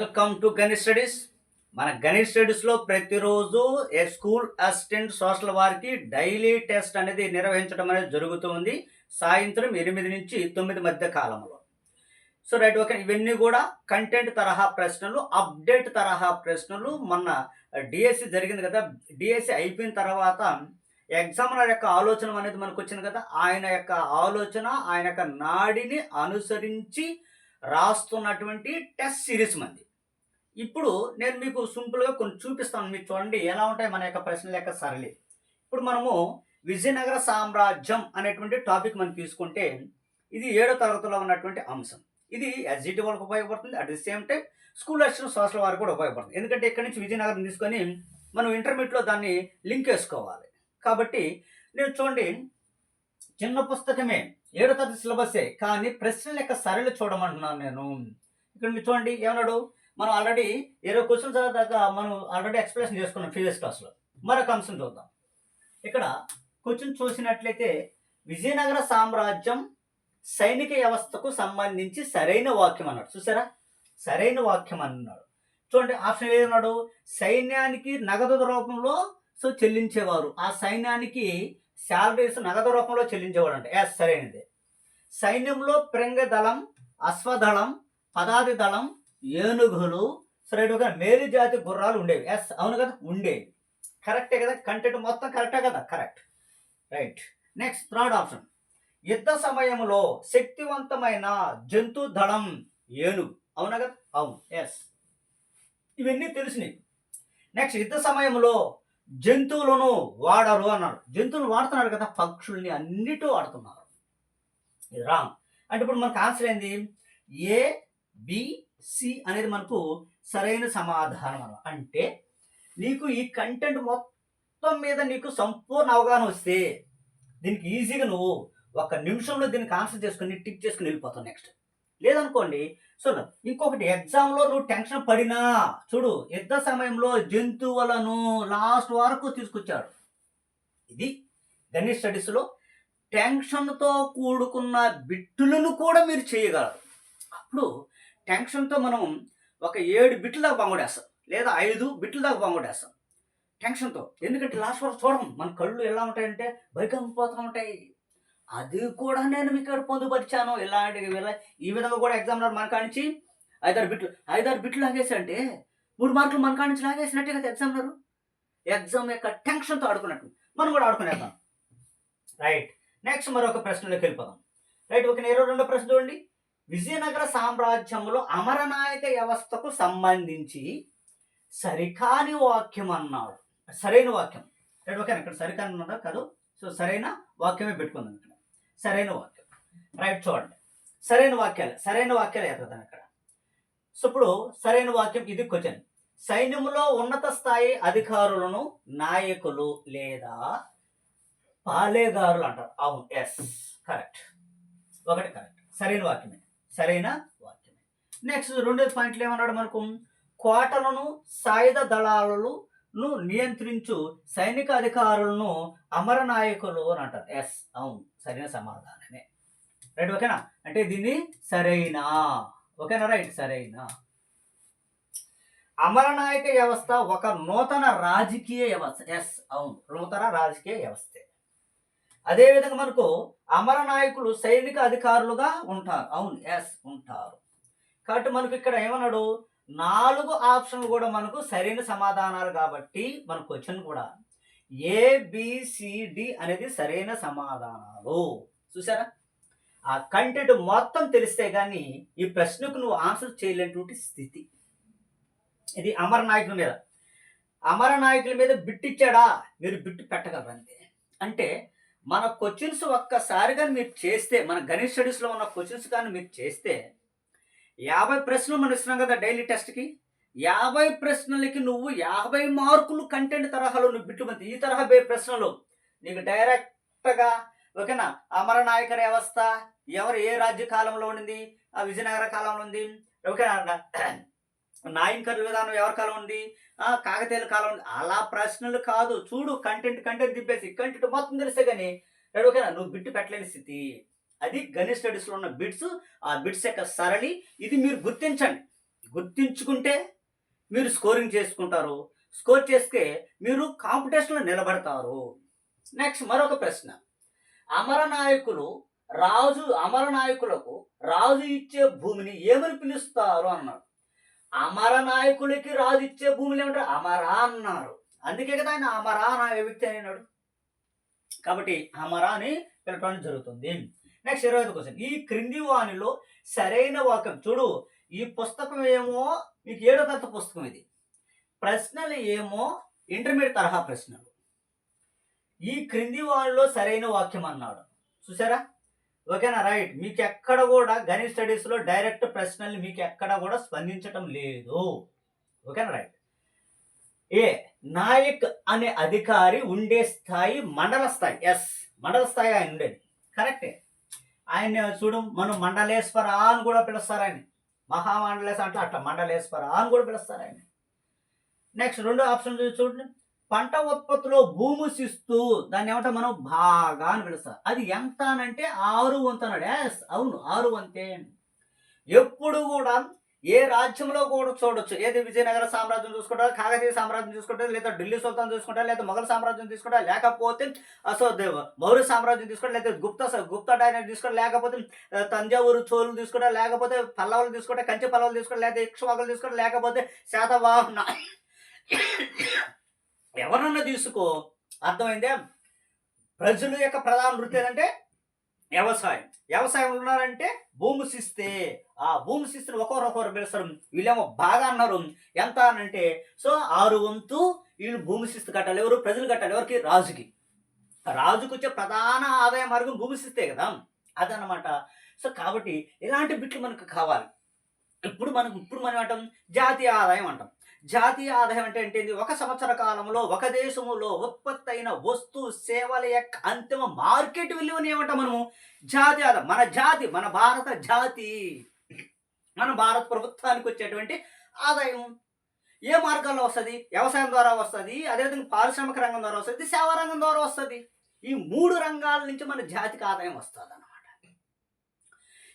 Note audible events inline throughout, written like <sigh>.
Welcome to Ganesh studies మన గణేష్ స్టడీస్లో ప్రతిరోజు ఏ స్కూల్ అసిస్టెంట్ సోషల్ వారికి డైలీ టెస్ట్ అనేది నిర్వహించడం అనేది జరుగుతుంది సాయంత్రం ఎనిమిది నుంచి తొమ్మిది మధ్య కాలంలో. సో రైట్ ఓకే ఇవన్నీ కూడా కంటెంట్ తరహా ప్రశ్నలు అప్డేట్ తరహా ప్రశ్నలు. మొన్న డిఎస్సి జరిగింది కదా. డిఎస్సి అయిపోయిన తర్వాత ఎగ్జామినర్ యొక్క ఆలోచన అనేది మనకు వచ్చింది కదా. ఆయన యొక్క ఆలోచన ఆయన యొక్క నాడిని అనుసరించి రాస్తున్నటువంటి టెస్ట్ సిరీస్ మంది. ఇప్పుడు నేను మీకు సింపుల్గా కొన్ని చూపిస్తాను. మీరు చూడండి ఎలా ఉంటాయి మన యొక్క ప్రశ్నల యొక్క సరళి. ఇప్పుడు మనము విజయనగర సామ్రాజ్యం అనేటువంటి టాపిక్ మనం తీసుకుంటే ఇది ఏడో తరగతిలో ఉన్నటువంటి అంశం. ఇది ఎస్జిటి వాళ్ళకి ఉపయోగపడుతుంది. At the same time school assistant social వారికి కూడా ఉపయోగపడుతుంది. ఎందుకంటే ఇక్కడి నుంచి విజయనగరం తీసుకొని మనం ఇంటర్మీడియట్లో దాన్ని లింక్ వేసుకోవాలి కాబట్టి నేను చూడండి చిన్న పుస్తకమే ఏడో తరగతి సిలబసే కానీ ప్రశ్నల యొక్క సరళి చూడమంటున్నాను నేను. ఇక్కడ మీరు చూడండి ఏమన్నాడు? మనం ఆల్రెడీ ఇరవై క్వశ్చన్స్ దాకా మనం ఆల్రెడీ ఎక్స్ప్లెనేషన్ చేసుకున్నాం ప్రీవియస్ క్లాస్లో మరొక అంశం చూద్దాం. ఇక్కడ క్వశ్చన్ చూసినట్లయితే విజయనగర సామ్రాజ్యం సైనిక వ్యవస్థకు సంబంధించి సరైన వాక్యం అన్నాడు. చూసారా? సరైన వాక్యం అన్నాడు. చూడండి ఆప్షన్ ఏదన్నాడు సైన్యానికి నగదు రూపంలో సో చెల్లించేవారు. ఆ సైన్యానికి శాలరీస్ నగదు రూపంలో చెల్లించేవాడు అంటే. ఎస్ సరైనది. సైన్యంలో ప్రంగ దళం అశ్వదళం పదాది దళం ఏనుగులు సరైన మేలు జాతి గుర్రాలు ఉండేవి. ఎస్ అవును కదా? ఉండేవి. కరెక్టే కదా? కంటెంట్ మొత్తం కరెక్టే కదా? Correct right next third option యుద్ధ సమయంలో శక్తివంతమైన జంతు దళం ఏనుగు. అవునా కదా? అవును. ఎస్ ఇవన్నీ తెలిసినాయి నెక్స్ట్ యుద్ధ సమయంలో జంతువులను వాడరు అన్నారు. జంతువులు వాడుతున్నారు కదా? పక్షుల్ని అన్నిటూ వాడుతున్నారు. ఇది రాంగ్. అంటే ఇప్పుడు మనకు ఆన్సర్ ఏంది? ఏ బి సి అనేది మనకు సరైన సమాధానం అన్నమాట. అంటే నీకు ఈ కంటెంట్ మొత్తం మీద నీకు సంపూర్ణ అవగాహన వస్తే దీనికి ఈజీగా నువ్వు ఒక నిమిషంలో దీనికి ఆన్సర్ చేసుకుని టిక్ చేసుకుని వెళ్ళిపోతావు నెక్స్ట్ లేదనుకోండి సో ఇంకొకటి ఎగ్జామ్లో నువ్వు టెన్షన్ పడినా చూడు యుద్ధ సమయంలో జంతువులను లాస్ట్ వరకు తీసుకొచ్చాడు. ఇది గణేష్ స్టడీస్లో టెన్షన్తో కూడుకున్న బిట్టులను కూడా మీరు చేయగలరు. అప్పుడు టెన్షన్తో మనం ఒక ఏడు బిట్ల దాకా బాగుండేస్తాం లేదా ఐదు బిట్ల దాకా బాగుండేస్తాం టెన్షన్తో. ఎందుకంటే లాస్ట్ వరకు చూడము. మన కళ్ళు ఎలా ఉంటాయంటే పోతూ ఉంటాయి. అది కూడా నేను మీకు ఇక్కడ పొందుపరిచాను. ఇలాంటి ఈ విధంగా కూడా ఎగ్జామ్లర్ మన కానించి ఐదారు బిట్లు ఐదారు బిట్లు లాగేసంటే మూడు మార్కులు మన కానించి లాగేసినట్టే కదా ఎగ్జామ్లరు ఎగ్జామ్ యొక్క టెన్షన్తో ఆడుకున్నట్టు. మనం కూడా ఆడుకునేద్దాం. రైట్. నెక్స్ట్ మరొక ప్రశ్నలోకి వెళ్ళిపోదాం. రైట్ ఒక ఇరవై రెండో ప్రశ్న చూడండి. విజయనగర సామ్రాజ్యంలో అమరనాయక వ్యవస్థకు సంబంధించి సరికాని వాక్యం అన్నాడు. సరైన వాక్యం. రైట్ ఓకే ఇక్కడ సరికాని ఉన్నదా కాదు. సో సరైన వాక్యమే పెట్టుకుందాం ఇక్కడ. సరైన వాక్యం. రైట్ చూడండి. సరైన వాక్యాలు. సరైన వాక్యాలు ఎదుగుతాను ఇక్కడ సో ఇప్పుడు సరైన వాక్యం ఇది క్వశ్చన్. సైన్యంలో ఉన్నత స్థాయి అధికారులను నాయకులు లేదా పాలేగారులు అంటారు. అవును. ఎస్ కరెక్ట్ ఒకటి కరెక్ట్ సరైన వాక్యమే. సరైన వాక్యమే. నెక్స్ట్ రెండో పాయింట్లు ఏమన్నాడు మనకు? కోటలను సాయుధ దళాలను నియంత్రించు సైనిక అధికారులను అమరనాయకులు అని అంటారు. ఎస్ అవును సరైన సమాధానమే. రైట్ ఓకేనా అంటే దీన్ని సరైన ఓకేనా రైట్ సరైన. అమరనాయక వ్యవస్థ ఒక నూతన రాజకీయ వ్యవస్థ. ఎస్ అవును నూతన రాజకీయ వ్యవస్థ. అదేవిధంగా మనకు అమర నాయకులు సైనిక అధికారులుగా ఉంటారు. అవును ఎస్ ఉంటారు. కాబట్టి మనకు ఇక్కడ ఏమన్నాడు? నాలుగు ఆప్షన్లు కూడా మనకు సరైన సమాధానాలు కాబట్టి మన క్వశ్చన్ కూడా ఏబిసిడి అనేది సరైన సమాధానాలు. చూసారా ఆ కంటెంట్ మొత్తం తెలిస్తే కానీ ఈ ప్రశ్నకు నువ్వు ఆన్సర్ చేయలేనటువంటి స్థితి. ఇది అమర నాయకుల మీద. అమర నాయకుల మీద బిట్టిచ్చాడా మీరు బిట్టు పెట్టగలరు అంతే? అంటే మన క్వశ్చన్స్ ఒక్కసారిగా మీరు చేస్తే మన గణిత్ స్టడీస్లో ఉన్న క్వశ్చన్స్ కానీ మీరు చేస్తే యాభై ప్రశ్నలు మనం ఇస్తున్నాం కదా డైలీ టెస్ట్కి యాభై ప్రశ్నలకి నువ్వు యాభై మార్కులు కంటెంట్ తరహాలో నువ్వు బిట్టుమంది ఈ తరహా బే ప్రశ్నలు నీకు డైరెక్ట్గా ఓకేనా అమర నాయక వ్యవస్థ ఎవరు ఏ రాజ్య కాలంలో ఉండింది ఆ విజయనగర కాలంలో ఉంది ఓకేనా నాయంకర్ విధానం ఎవరి కాలం ఉంది? కాకతీయుల కాలం ఉంది. అలా ప్రశ్నలు కాదు. చూడు కంటెంట్ కంటెంట్ తిప్పేసి కంటెంట్ మొత్తం తెలిస్తే కానీ ఓకేనా నువ్వు బిట్టు పెట్టలేని స్థితి. అది గణిత స్టడీస్లో ఉన్న బిట్స్ ఆ బిట్స్ యొక్క సరళి. ఇది మీరు గుర్తించండి. గుర్తించుకుంటే మీరు స్కోరింగ్ చేసుకుంటారు. స్కోర్ చేస్తే మీరు కాంపిటీషన్లో నిలబడతారు. నెక్స్ట్ మరొక ప్రశ్న. అమర నాయకులు రాజు అమర నాయకులకు రాజు ఇచ్చే భూమిని ఏమని పిలుస్తారు అన్నాడు అమరనాయకులకి రాజు ఇచ్చే భూములు ఏమంటారు? అమరా అన్నారు. అందుకే కదా ఆయన అమరా అనే వ్యక్తి అయినాడు కాబట్టి అమరా అని పిలవడం జరుగుతుంది. నెక్స్ట్ ఇరవై ఐదు క్వశ్చన్ ఈ క్రింది వాణిలో సరైన వాక్యం. చూడు ఈ పుస్తకం ఏమో మీకు ఏడో తరగతి పుస్తకం ఇది. ప్రశ్నలు ఏమో ఇంటర్మీడియట్ తరహా ప్రశ్నలు. ఈ క్రింది వాణిలో సరైన వాక్యం అన్నాడు. చూసారా? ఓకేనా? రైట్. మీకు ఎక్కడ కూడా గణిత స్టడీస్లో డైరెక్ట్ ప్రశ్నల్ని మీకు ఎక్కడ కూడా స్పందించటం లేదు. ఓకేనా? రైట్. ఏ నాయక్ అనే అధికారి ఉండే స్థాయి మండల స్థాయి. ఎస్ మండల స్థాయి ఆయన ఉండేది. కరెక్టే. ఆయన చూడు మనం మండలేశ్వర అని కూడా పిలుస్తారు ఆయన మహామండలేశ్వర అంటే అట్లా మండలేశ్వర అని కూడా పిలుస్తారు ఆయన నెక్స్ట్ రెండో ఆప్షన్ చూడండి పంట ఉత్పత్తిలో భూమి శిస్తు దాన్ని ఏమంటే మనం బాగా అని పిలుస్తాం అది ఎంత అనంటే ఆరు వంతు అన్నాడు. ఎస్ అవును ఆరు వంతే ఎప్పుడు కూడా ఏ రాజ్యంలో కూడా చూడొచ్చు. ఏది విజయనగర సామ్రాజ్యం చూసుకుంటారు కాకతీయ సామ్రాజ్యం చూసుకుంటా లేదా ఢిల్లీ సుల్తాన్ చూసుకుంటారు లేదా మొఘల్ సామ్రాజ్యం తీసుకుంటా లేకపోతే అసలు మౌర్య సామ్రాజ్యం తీసుకుంటారు లేదా గుప్త గుప్త డైనర్ తీసుకుంటారు లేకపోతే తంజావూరు చోళులు తీసుకుంటా లేకపోతే పల్లవులు తీసుకుంటే కంచి పల్లవులు తీసుకుంటారు లేదా ఇక్ష్వాకులు తీసుకుంటారు లేకపోతే శాతవాహన ఎవరన్నా తీసుకో. అర్థమైందే? ప్రజల యొక్క ప్రధాన వృత్తి ఏంటంటే వ్యవసాయం. వ్యవసాయం ఉన్నారంటే భూమి శిస్తే. ఆ భూమి శిస్తుని ఒకరొకరు పిలుస్తారు. వీళ్ళేమో బాగా అన్నారు. ఎంత అని అంటే సో ఆరు వంతు వీళ్ళు భూమి శిస్తు కట్టాలి. ఎవరు? ప్రజలు కట్టాలి. ఎవరికి? రాజుకి. రాజుకు వచ్చే ప్రధాన ఆదాయ మార్గం భూమి శిస్తే కదా. అదనమాట సో కాబట్టి ఇలాంటి బిట్లు మనకు కావాలి. ఇప్పుడు మనం ఇప్పుడు మనం అంటాం జాతీయ ఆదాయం అంటాం. జాతీయ ఆదాయం అంటే ఏంటిది? ఒక సంవత్సర కాలంలో ఒక దేశంలో ఉత్పత్తి అయిన వస్తు సేవల యొక్క అంతిమ మార్కెట్ విలువని ఏమంటాం మనము? జాతీయ ఆదాయం మన జాతి మన భారత జాతి. మన భారత ప్రభుత్వానికి వచ్చేటువంటి ఆదాయం. ఏ మార్గాల్లో వస్తుంది? వ్యవసాయం ద్వారా వస్తుంది అదేవిధంగా పారిశ్రామిక రంగం ద్వారా వస్తుంది సేవా రంగం ద్వారా వస్తుంది. ఈ మూడు రంగాల నుంచి మన జాతికి ఆదాయం వస్తుంది అన్నమాట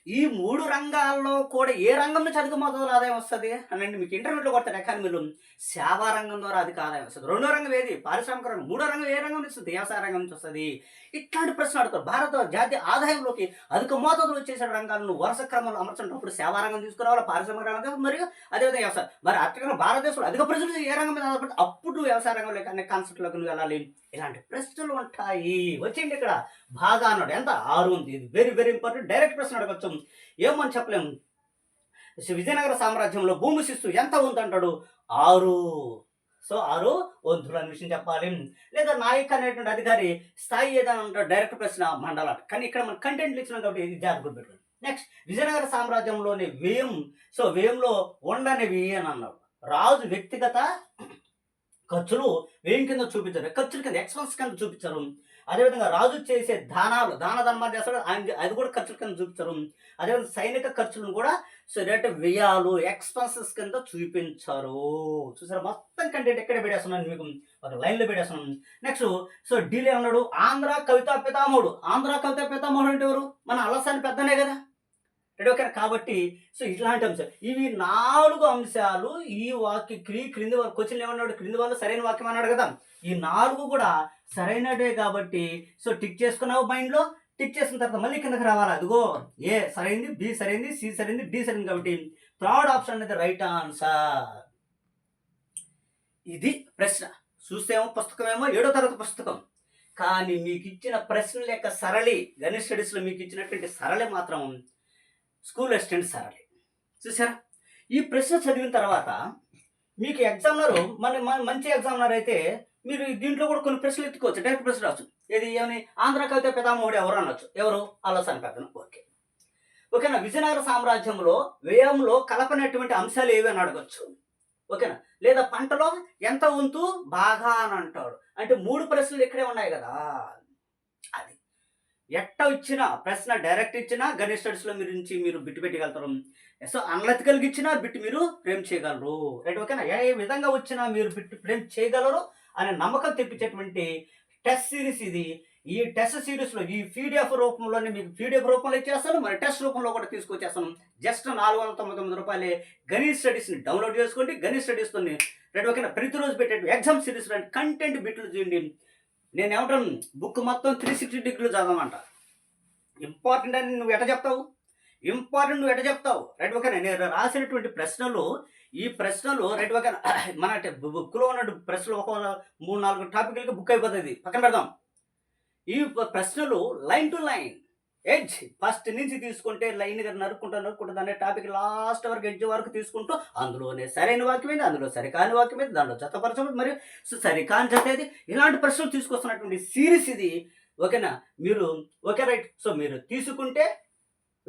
ఈ మూడు రంగాల్లో కూడా ఏ రంగంలో నుంచి మొదలు ఆదాయం వస్తుంది? అనండి మీకు ఇంటర్మీడియట్లో కొడతారు ఎకానమీలో సేవా రంగం ద్వారా అధిక ఆదాయం వస్తుంది. రెండో రంగం ఏది? పారిశ్రామిక రంగం. మూడో రంగం ఏ రంగం నుంచి వస్తుంది? వ్యవసాయ రంగం నుంచి వస్తుంది. ఇట్లాంటి ప్రశ్న అడుగుతారు. భారత జాతీయ ఆదాయంలోకి అధిక మోతాదులో వచ్చేసిన రంగాలను వరుస క్రమంలో అమర్చినప్పుడు సేవా రంగం తీసుకురావాలి పారిశ్రామిక రంగం మరియు అదేవిధంగా వ్యవసాయం. మరి అత్యంత భారతదేశంలో అధిక ప్రజలు ఏ రంగం మీద ఆధారపడి అప్పుడు వ్యవసాయ రంగంలో అనే కాన్సెప్ట్లోకి నువ్వు వెళ్ళాలి? ఇలాంటి ప్రశ్నలు ఉంటాయి. వచ్చింది ఇక్కడ. బాగా అన్నాడు ఎంత? ఆరు ఉంది. ఇది వెరీ వెరీ ఇంపార్టెంట్ డైరెక్ట్ ప్రశ్న అడగచ్చు. ఏమని చెప్పలేము. విజయనగర సామ్రాజ్యంలో భూమి శిస్తు ఎంత ఉందంటాడు? ఆరు. సో ఆరు వంతులు అనే విషయం చెప్పాలి. లేదా నాయక్ అనేటువంటి అధికారి స్థాయి ఏదైనా ఉంటాడు డైరెక్ట్ ప్రశ్న మండలం కానీ ఇక్కడ మనం కంటెంట్లు ఇచ్చినాం కాబట్టి ఇది జాగ్రత్త పెట్టాడు నెక్స్ట్ విజయనగర సామ్రాజ్యంలోని వ్యయం. సో వ్యయంలో ఉండనివి అని అన్నాడు. రాజు వ్యక్తిగత ఖర్చులు వ్యయం కింద చూపించారు. ఖర్చుల కింద ఎక్స్పెన్స్ కింద చూపించారు. అదేవిధంగా రాజు చేసే దానాలు దాన ధర్మాలు చేస్తాడు. ఆయన అది కూడా ఖర్చుల కింద చూపించారు. అదేవిధంగా సైనిక ఖర్చులను కూడా సో రేట్ వ్యయాలు ఎక్స్పెన్సెస్ కింద చూపించారు. చూసారా? మొత్తం కంటెంట్ ఎక్కడ పెట్టేస్తున్నాను మీకు. ఒక లైన్లో పెట్టేస్తున్నాను. నెక్స్ట్ సో డీలే అన్నాడు ఆంధ్ర కవిత పితామహుడు. ఆంధ్ర కవితా పితామహుడు అంటే ఎవరు? మన అలసాని పెద్దనే కదా. Ready okay? కాబట్టి సో ఇట్లాంటి అంశాలు. ఇవి నాలుగు అంశాలు ఈ వాక్య క్రీ క్రింది క్వశ్చన్ ఏమన్నాడు? క్రింది వాళ్ళు సరైన వాక్యం అన్నాడు కదా. ఈ నాలుగు కూడా సరైనవే కాబట్టి సో టిక్ చేసుకున్నావు మైండ్లో టిక్ చేసిన తర్వాత మళ్ళీ కిందకి రావాలి? అదిగో ఏ సరైంది బి సరైంది సి సరైంది డి సరైంది కాబట్టి థర్డ్ ఆప్షన్ అనేది రైట్ ఆన్సర్ ఇది ప్రశ్న. చూస్తేమో పుస్తకమేమో ఏడో తరగతి పుస్తకం. కానీ మీకు ఇచ్చిన ప్రశ్నల యొక్క సరళి గణిత స్టడీస్లో మీకు ఇచ్చినటువంటి సరళి మాత్రం స్కూల్ అసిస్టెంట్ సరళి. చూసారా ఈ ప్రశ్న చదివిన తర్వాత మీకు ఎగ్జామినర్ మన మన- మంచి ఎగ్జామినర్ అయితే మీరు దీంట్లో కూడా కొన్ని ప్రశ్నలు ఎత్తుకోవచ్చు డైరెక్ట్ ప్రశ్న రావచ్చు. ఇది ఏమని? ఆంధ్ర కవిత పితామహుడు ఎవరు అనొచ్చు? ఎవరు? అల్లసాని పెద్దను ఓకే. ఓకేనా? విజయనగర సామ్రాజ్యంలో వ్యయంలో కలపనటువంటి అంశాలు ఏవి అని అడగచ్చు. ఓకేనా? లేదా పంటలో ఎంత వంతు బాగా అని అంటాడు. అంటే మూడు ప్రశ్నలు ఇక్కడే ఉన్నాయి కదా. అది. ఎట్ట ఇచ్చిన ప్రశ్న డైరెక్ట్ ఇచ్చినా గణేష్ స్టడీస్లో మీరు నుంచి మీరు బిట్టు పెట్టగలుగుతారు. సో అనలతికల్గా ఇచ్చినా బిట్టు మీరు ఫ్రేమ్ చేయగలరు. రైట్ ఓకేనా? ఏ విధంగా వచ్చినా మీరు బిట్టు ఫ్రేమ్ చేయగలరు అనే నమ్మకం తెప్పించేటువంటి టెస్ట్ సిరీస్ ఇది. ఈ టెస్ట్ సిరీస్లో ఈ పీడిఎఫ్ రూపంలోనే మీకు పీడిఎఫ్ రూపంలో ఇచ్చేస్తాను. మరి టెస్ట్ రూపంలో కూడా తీసుకొచ్చేస్తాను. జస్ట్ నాలుగు వందల తొంభై తొమ్మిది రూపాయలే గణిత్ స్టడీస్ని డౌన్లోడ్ చేసుకోండి. గణిత్ స్టడీస్తో రెండు ఓకేనా ప్రతిరోజు పెట్టే ఎగ్జామ్ సిరీస్ కంటెంట్ బిట్లు చేయండి నేను ఏమంటాను బుక్ మొత్తం త్రీ సిక్స్టీ డిగ్రీలు చదవమంట. ఇంపార్టెంట్ అని నువ్వు ఎట చెప్తావు? ఇంపార్టెంట్ నువ్వు ఎట చెప్తావు? రైట్ ఓకేనా నేను రాసినటువంటి ప్రశ్నలు ఈ ప్రశ్నలు రైట్ ఒక <coughs> మన బుక్లో ఉన్న ప్రశ్నలు ఒక మూడు నాలుగు టాపిక్లకి బుక్ అయిపోతుంది. పక్కన పెడదాం. ఈ ప్రశ్నలు line to line. Edge. First నుంచి తీసుకుంటే లైన్గా నరుక్కుంటా నరుక్కుంటుంది అనే టాపిక్ లాస్ట్ వరకు ఎడ్జ్ వరకు తీసుకుంటూ అందులోనే సరైన వాక్యం ఏంది? అందులో సరికాని వాక్యం ఏంది? దాంట్లో జతపరచం మరియు సరికాని జత ఏది? ఇలాంటి ప్రశ్నలు తీసుకొస్తున్నటువంటి సిరీస్ ఇది. ఓకేనా? మీరు ఓకే రైట్. సో మీరు తీసుకుంటే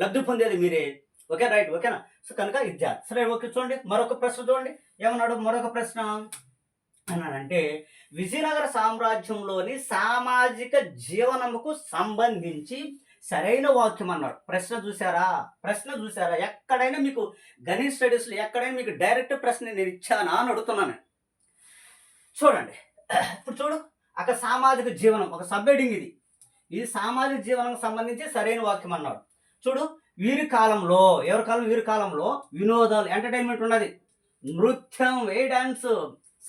లబ్ధి పొందేది మీరే. ఓకే రైట్ ఓకేనా? సో కనుక విద్యార్థి సరే ఓకే చూడండి మరొక ప్రశ్న చూడండి. ఏమన్నాడు మరొక ప్రశ్న? అన్నాడంటే విజయనగర సామ్రాజ్యంలోని సామాజిక జీవనముకు సంబంధించి సరైన వాక్యం అన్నాడు. ప్రశ్న చూసారా ప్రశ్న చూసారా ఎక్కడైనా మీకు గణిత స్టడీస్లో ఎక్కడైనా మీకు డైరెక్ట్ ప్రశ్న నేను ఇచ్చానా అని అడుగుతున్నాను చూడండి ఇప్పుడు చూడు అక్కడ సామాజిక జీవనం ఒక సబ్హెడింగ్ ఇది. ఇది సామాజిక జీవనం సంబంధించి సరైన వాక్యం అన్నాడు. చూడు వీరి కాలంలో ఎవరి కాలం? వీరి కాలంలో వినోదాలు ఎంటర్టైన్మెంట్ ఉన్నది. నృత్యం ఏ డాన్స్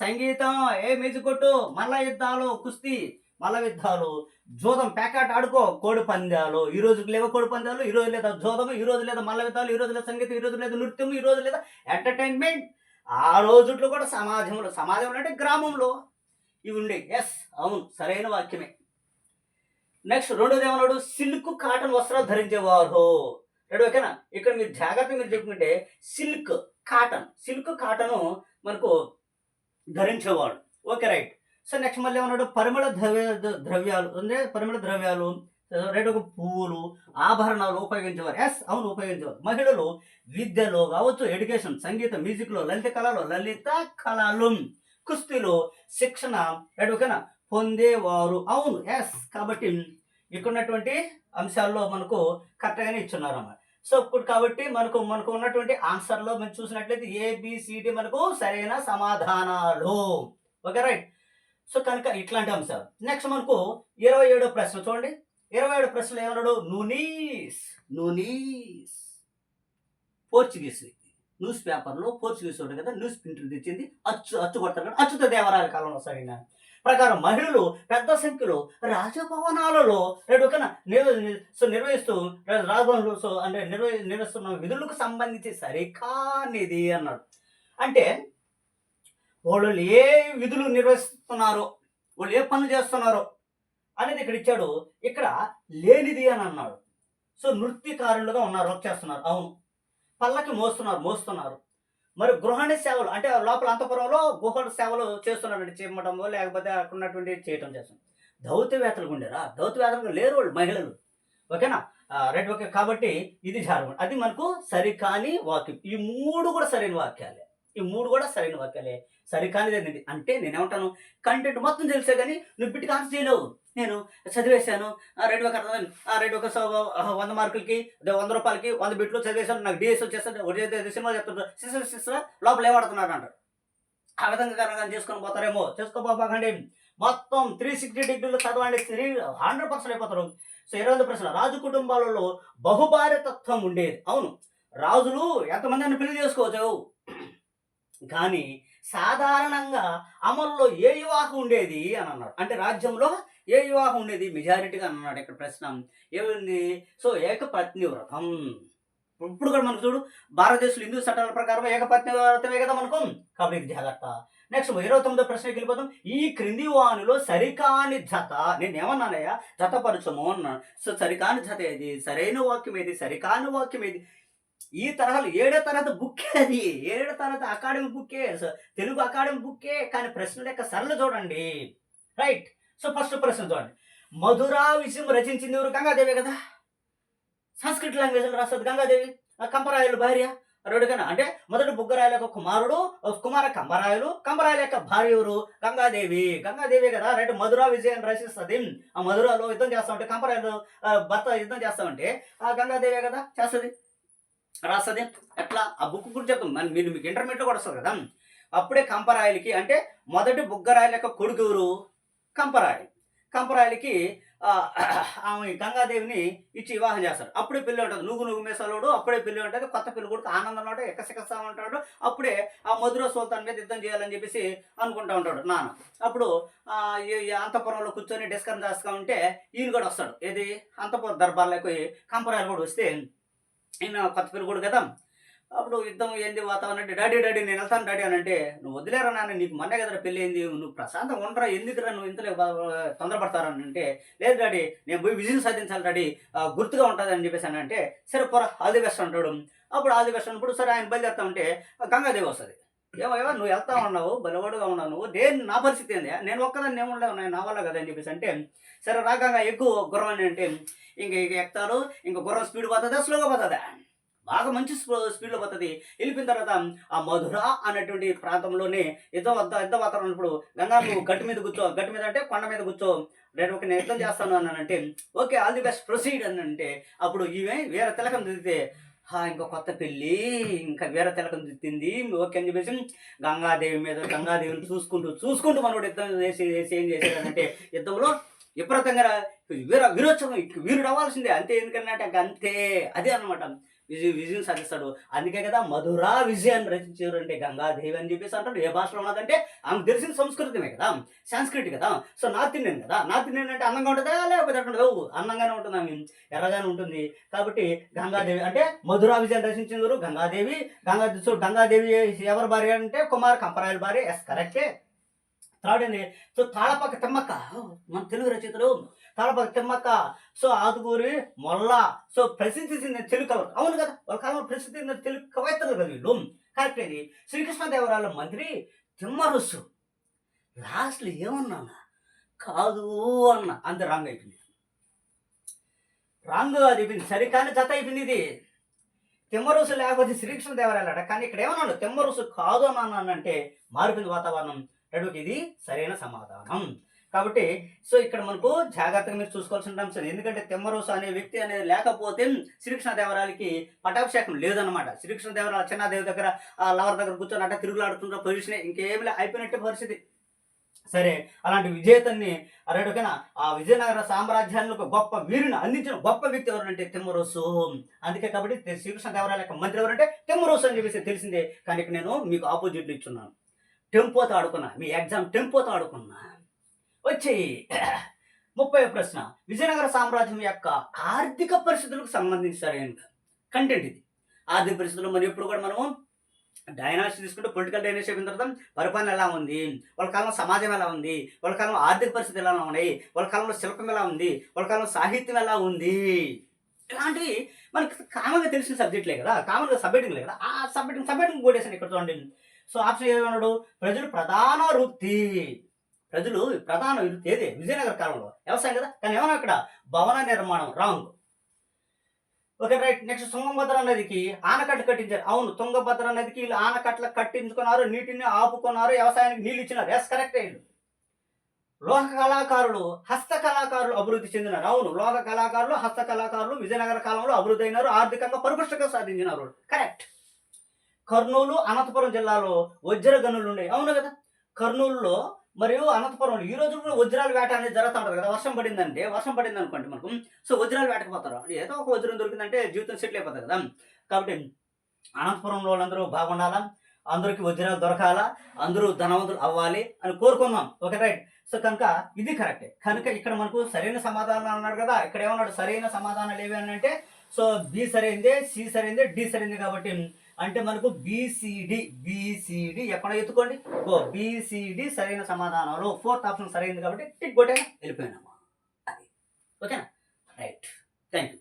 సంగీతం ఏ మ్యూజిక్ కొట్టు మల్ల యుద్ధాలు కుస్తీ మల్ల యుద్ధాలు జోదం ప్యాకెట్ ఆడుకో కోడి పందాలు ఈ రోజుకి లేవో కోడి పందాలు ఈ రోజు లేదా జోదము ఈ రోజు లేదా మల్ల యుద్ధాలు ఈ రోజు లేదా సంగీతం ఈ రోజు లేదా నృత్యం ఈ రోజు లేదా ఎంటర్టైన్మెంట్ ఆ రోజుల్లో కూడా సమాజంలో సమాజంలో అంటే గ్రామంలో ఇవి ఉండే ఎస్ అవును సరైన వాక్యమే. నెక్స్ట్ రెండోది ఏమన్నాడు? సిల్క్ కాటన్ వస్త్రాలు ధరించేవారు. రెండు ఓకేనా? ఇక్కడ మీరు జాగ్రత్త మీరు చెప్పుకుంటే సిల్క్ కాటన్. సిల్క్ కాటను మనకు ధరించేవాడు. Okay right. సో నెక్స్ట్ మళ్ళీ ఏమన్నాడు? పరిమళ ద్రవ్య ద్రవ్యాలు. అంటే పరిమళ ద్రవ్యాలు రైట్ ఒక పువ్వులు ఆభరణాలు ఉపయోగించేవారు. ఎస్ అవును ఉపయోగించేవారు. మహిళలు విద్యలో కావచ్చు ఎడ్యుకేషన్ సంగీతం మ్యూజిక్లో లలిత కళలు లలిత కళలు కుస్తీలో శిక్షణ రైట్ ఓకేనా? పొందేవారు. అవును ఎస్ కాబట్టి ఇక్కడ ఉన్నటువంటి అంశాల్లో మనకు కరెక్ట్గానే ఇచ్చున్నారు అన్నమాట సో ఇప్పుడు కాబట్టి మనకు మనకు ఉన్నటువంటి ఆన్సర్లో మనం చూసినట్లయితే ఏబిసిడి మనకు సరైన సమాధానాలు. ఓకే రైట్ సో కనుక ఇట్లాంటి అంశాలు. నెక్స్ట్ మనకు ఇరవై ఏడో ప్రశ్న చూడండి. ఇరవై ఏడు ప్రశ్నలు ఏమన్నాడు? Nunes Nunes. పోర్చుగీస్ న్యూస్ పేపర్లో పోర్చుగీస్ వాడు కదా న్యూస్ ప్రింటర్ తెచ్చింది. అచ్చు అచ్చు కొడతారు కదా అచ్చుత దేవరాయల కాలంలో సరైన ప్రకారం మహిళలు పెద్ద సంఖ్యలో రాజభవనాలలో రేపు సో నిర్వహిస్తూ రాజభవనంలో సో అంటే నిర్వహి నిర్వహిస్తున్న విధులకు సంబంధించి సరికానిది అన్నాడు అంటే వాళ్ళు ఏ విధులు నిర్వహిస్తున్నారో? వాళ్ళు ఏ పనులు చేస్తున్నారో? అనేది ఇక్కడ ఇచ్చాడు. ఇక్కడ లేనిది అని అన్నాడు. సో నృత్యకారులుగా ఉన్నారు వర్క్ చేస్తున్నారు. అవును. పల్లకి మోస్తున్నారు మోస్తున్నారు. మరి గృహాణి సేవలు అంటే లోపల అంతపురంలో గృహ సేవలు చేస్తున్నారండి చిమ్మటము లేకపోతే అక్కడ ఉన్నటువంటి చేయటం చేస్తాం దౌత్యవేత్తలు ఉండేరా? దౌత్యవేత్తలు లేరు వాళ్ళు మహిళలు. ఓకేనా? Right okay. కాబట్టి ఇది జారగొండ అది మనకు సరికాని వాక్యం. ఈ మూడు కూడా సరైన వాక్యాలే. ఈ మూడు కూడా సరైన వాక్యాలే సరికానిది అనేది అంటే నేనేమంటాను? కంటెంట్ మొత్తం తెలిసే కానీ నువ్వు బిట్టుకు ఆన్సర్ చేయలేవు. నేను చదివేశాను రెండు ఒక అర్థం రెండు ఒక వంద మార్కులకి వంద రూపాయలకి వంద బిట్లు చదివేశాను నాకు డిఎస్ వచ్చేస్తాను ఒకటి సినిమా చెప్తుంటారు సిస్టర్ సిస్టర్ లోపల ఏమాడుతున్నారు అంటారు? ఆ విధంగా కారణంగా చేసుకొని పోతారేమో. చేసుకోబోకండి మొత్తం త్రీ సిక్స్టీ డిగ్రీలు చదవండి. త్రీ హండ్రెడ్ పర్సెంట్ అయిపోతారు. సో ఇరవై ప్రశ్న రాజు కుటుంబాలలో బహుభార్యతత్వం ఉండేది. అవును. రాజులు ఎంతమంది అని పెళ్ళి చేసుకోవచ్చు? కానీ సాధారణంగా అమల్లో ఏ వివాహం ఉండేది అని అన్నాడు. అంటే రాజ్యంలో ఏ వివాహం ఉండేది? మెజారిటీగా అన్నాడు ఇక్కడ ప్రశ్న. ఏముంది? సో ఏకపత్ని వ్రతం. ఇప్పుడు కూడా మనకు చూడు భారతదేశంలో హిందూ చట్టాల ప్రకారం ఏకపత్ని వ్రతమే కదా మనకు? కాబట్టి ఇది జాగ్రత్త. నెక్స్ట్ ఇరవై తొమ్మిదో ప్రశ్నకి వెళ్ళిపోతాం ఈ క్రింది వానిలో సరికాని జత నేనేమన్నానయ్యా? జతపరచము అన్నాను సో సరికాని జత ఏది? సరైన వాక్యం ఏది? సరికాని వాక్యం ఏది? ఈ తరహాలు ఏడో తరగతి బుక్కే అది. ఏడో తరగతి అకాడమిక్ బుక్కే. సో తెలుగు అకాడమిక్ బుక్కే కానీ ప్రశ్న లెక్క సరళ చూడండి. రైట్ సో ఫస్ట్ ప్రశ్న చూడండి. మధురా విషయం రచించింది ఎవరు? గంగాదేవి కదా? సంస్కృత లాంగ్వేజ్లో రాస్తుంది గంగాదేవి. ఆ కంపరాయలు భార్య? రెండుగాన అంటే మొదటి బుగ్గరాయల యొక్క కుమారుడు ఒక కుమార కంబరాయలు కంబరాయల యొక్క భార్య ఎవరు? గంగాదేవి. గంగాదేవి కదా? రైట్ మధురా విజయం రచిస్తుంది. ఆ మధురాలో యుద్ధం చేస్తా ఉంటే భర్త యుద్ధం చేస్తామంటే ఆ గంగాదేవి కదా? చేస్తుంది. రాస్తుంది? ఎట్లా? ఆ బుక్ గురించి చెప్తాం మీరు మీకు ఇంటర్మీడియట్ కూడా వస్తుంది కదా? అప్పుడే కంపరాయలకి అంటే మొదటి బుగ్గరాయల యొక్క కొడుకు ఎవరు? కంపరాయలు కంపరాయలకి ఆమె గంగాదేవిని ఇచ్చి వివాహం చేస్తారు. అప్పుడే పెళ్ళి ఉంటుంది. నువ్వు నువ్వు మేసాలోడు అప్పుడే పెళ్ళి ఉంటుంది. కొత్త పెళ్ళి కొడుకు ఆనందంలో ఉంటాడు ఎక్కసెక్కస్తా ఉంటాడు. అప్పుడే ఆ మధుర సుల్తాన్ మీద యుద్ధం చేయాలని చెప్పేసి అనుకుంటా ఉంటాడు నాన్న. అప్పుడు అంతపురంలో కూర్చొని డిస్కస్ చేస్తూ ఉంటే ఈయన కూడా వస్తాడు. ఏది? అంతపురం దర్బార్లోకి కంపరాయలు కూడా వస్తే నేను కొత్త పెళ్ళి కదా. అప్పుడు యుద్ధం ఏంది వాతావరణం అంటే డాడీ డాడీ నేను వెళ్తాను డాడీ అని అంటే నువ్వు వదిలేరా నాన్న నీకు మొన్నే కదరా పెళ్ళి అయింది నువ్వు ప్రశాంతంగా ఉండరా. ఎందుకురా నువ్వు ఇంతలో తొందరపడతారని తొందరపడతారా అంటే లేదు డాడీ నేను పోయి విజయం సాధించాలి డాడీ. గుర్తుగా ఉంటుంది అని చెప్పేసి అని అంటే సరే పొర ఆల్ ది బెస్ట్ అంటాడు. అప్పుడు ఆల్ ది బెస్ట్ అన్నప్పుడు సరే ఆయన బయలుదేరుతామంటే గంగాదేవి వస్తుంది. ఏమయ్యా నువ్వు వెళ్తా ఉన్నావు బలవాడుగా ఉన్నావు నువ్వు దేని నా పరిస్థితి ఏంది? నేను ఒక్కదాన్ని నేను ఉండలేవు నా వల్ల కదా అని చెప్పేసి అంటే సరే రాగంగా ఎక్కువ గుర్రం అని అంటే ఇంక ఇక ఎక్కుతారు ఇంక గుర్రం స్పీడ్ పోతుందా స్లోగా పోతుందా? బాగా మంచి స్పీడ్లో పోతుంది. వెళ్ళిపోయిన తర్వాత ఆ మధుర అనేటువంటి ప్రాంతంలోనే యుద్ధం వద్ద యుద్ధ వాతావరణం ఉన్నప్పుడు గంగా నువ్వు గట్టు మీద కూర్చో గట్టు మీద అంటే కొండ మీద కూర్చో నేను ఒక నేను యుద్ధం చేస్తాను అని అంటే okay all the best proceed అని అంటే అప్పుడు ఈమె వేరే తిలకం దిద్దితే ఇంకా కొత్త పెళ్ళి. ఇంకా వేరే తిలకం దిద్దింది ఓకే అని చెప్పేసి గంగాదేవి మీద గంగాదేవిని చూసుకుంటూ చూసుకుంటూ మనోడు యుద్ధం చేసి చేసి ఏం చేశాడంటే యుద్ధంలో విపరీతంగా వీర వీరోత్సవం వీరుడు అవ్వాల్సిందే. అంతే ఎందుకంటే అంటే అంతే అదే అనమాట విజయ్ విజయం సాధిస్తాడు. అందుకే కదా మధురా విజయాన్ని రచించారు అంటే గంగాదేవి అని చెప్పేసి అంటాడు. ఏ భాషలో ఉన్నదంటే ఆమెకు తెలిసిన సంస్కృతమే కదా సంస్కృతి కదా. సో నార్త్ ఇండియన్ కదా. నార్త్ ఇండియన్ అంటే అందంగా ఉంటుందా లేకపోతే అట్లా ఉండదు అందంగానే ఉంటుంది? ఆమె ఎర్రగానే ఉంటుంది. కాబట్టి గంగాదేవి అంటే మధురా విజయాన్ని రచించారు గంగాదేవి. గంగా సో గంగాదేవి ఎవరి భార్య అంటే కుమార్ కంపరాయల భార్య. ఎస్ కరెక్టే థర్డ్ అండి సో తాళపక్క తిమ్మక్క. మన తెలుగు రచయితలు తాళపక్క తిమ్మక్క. సో ఆదుగూరి మొల్ల. సో ప్రసిద్ధి చెందిన తెలుగు కవులు అవును కదా వాళ్ళ కాలంలో ప్రసిద్ధి చెందిన తెలుగు కవయితలు కదా వీళ్ళు. కరెక్ట్ ఇది శ్రీకృష్ణదేవరాయల మంత్రి తిమ్మరుసు లాస్ట్లో ఏమన్నా కాదు అన్న. అంత రాంగ్ అయిపోయింది. రాంగ్ అది అయిపోయింది. సరికాని జత అయిపోయింది ఇది. తిమ్మరుసు లేకపోతే శ్రీకృష్ణదేవరాయలట కానీ ఇక్కడ ఏమన్నాడు? తిమ్మరుసు కాదు అని అంటే మారిపోయింది వాతావరణం. రెండుకి ఇది సరైన సమాధానం. కాబట్టి సో ఇక్కడ మనకు జాగ్రత్తగా మీరు చూసుకోవాల్సిన అంశం ఎందుకంటే తిమ్మరోసు అనే వ్యక్తి అనేది లేకపోతే శ్రీకృష్ణదేవరాయలకి పటాభిషేకం లేదన్నమాట. శ్రీకృష్ణదేవరాయ చిన్నదేవి దగ్గర లవర్ దగ్గర కూర్చొని అట్ట తిరుగులాడుతున్న పొజిషన్ ఇంకేమి అయిపోయినట్టు అయిపోయినట్టే పరిస్థితి. సరే అలాంటి విజేతన్ని అరేడుకైనా ఆ విజయనగర సామ్రాజ్యానికి గొప్ప వీరుని అందించిన గొప్ప వ్యక్తి ఎవరంటే తిమ్మరోసు. అందుకే కాబట్టి తె- శ్రీకృష్ణదేవరాయల యొక్క మంత్రి ఎవరంటే తిమ్మరోసు అని చెప్పేసి తెలిసిందే. కానీ నేను మీకు ఆపోజిట్ ఇచ్చున్నాను. టెంపోతో ఆడుకున్నా. మీ ఎగ్జామ్ టెంపోతో ఆడుకున్నా. వచ్చేయి ముప్పై ప్రశ్న. విజయనగర సామ్రాజ్యం యొక్క ఆర్థిక పరిస్థితులకు సంబంధించి సరైన కంటెంట్ ఇది. ఆర్థిక పరిస్థితులు మరి ఎప్పుడు కూడా మనము డైనాసిటీ తీసుకుంటే పొలిటికల్ డైనాసిటీ అయిన తర్వాత పరిపాలన ఎలా ఉంది? వాళ్ళ కాలంలో సమాజం ఎలా ఉంది? వాళ్ళ కాలంలో ఆర్థిక పరిస్థితులు ఎలా ఉన్నాయి? వాళ్ళ కాలంలో శిల్పం ఎలా ఉంది? వాళ్ళ కాలంలో సాహిత్యం ఎలా ఉంది? ఇలాంటివి మనకి కామన్గా తెలిసిన సబ్జెక్ట్లే కదా. కామన్గా సబ్జెక్టులే కదా. ఆ సబ్జెక్ట్ సబ్జెక్ట్ కొట్టేసాను ఇక్కడ చూడండి? సో ఆప్షన్ ఏమన్నాడు ప్రజలు ప్రధాన వృత్తి. ప్రజలు ప్రధాన వృత్తి ఏది విజయనగర కాలంలో వ్యవసాయం కదా? కానీ ఏమన్నా అక్కడ భవన నిర్మాణం wrong okay right next Tungabhadra నదికి ఆనకట్ట కట్టించారు. అవును తుంగభద్ర నదికి వీళ్ళు ఆనకట్టలు కట్టించుకున్నారు నీటిని ఆపుకున్నారు వ్యవసాయానికి నీళ్ళు ఇచ్చినారు. ఎస్ కరెక్ట్ అయ్యింది లోహ కళాకారులు హస్త కళాకారులు అభివృద్ధి చెందినారు. అవును లోహ కళాకారులు హస్త కళాకారులు విజయనగర కాలంలో అభివృద్ధి అయినారు ఆర్థికంగా పరిపుష్టంగా సాధించినారు. కరెక్ట్ కర్నూలు అనంతపురం జిల్లాలో వజ్ర గనులు ఉన్నాయి అవును కదా? కర్నూలులో మరియు అనంతపురం ఈ రోజు కూడా వజ్రాల వేట అనేది జరుగుతూ ఉంటుంది కదా. వర్షం పడిందంటే వర్షం పడింది అనుకోండి మనకు సో వజ్రాలు వేటకపోతారు ఏదో ఒక వజ్రం దొరికిందంటే జీవితం సెటిల్ అయిపోతుంది కదా. కాబట్టి అనంతపురంలో వాళ్ళందరూ బాగుండాలా? అందరికీ వజ్రాలు దొరకాలా? అందరూ ధనవంతులు అవ్వాలి అని కోరుకుందాం. Okay right. సో కనుక ఇది కరెక్టే. కనుక ఇక్కడ మనకు సరైన సమాధానం అన్నాడు కదా. ఇక్కడ ఏమన్నాడు? సరైన సమాధానాలు ఏవి అని అంటే సో బి సరైందే సి సరైందే డి సరైంది కాబట్టి అంటే మనకు బీసీడీ బీసీడీ ఎక్కడ ఎత్తుకోండి? ఓ బీసీడి సరైన సమాధానంలో ఫోర్త్ ఆప్షన్ సరైనది కాబట్టి టిక్ కొట్టేనా వెళ్ళిపోయినామా అది. ఓకేనా? రైట్. Thank you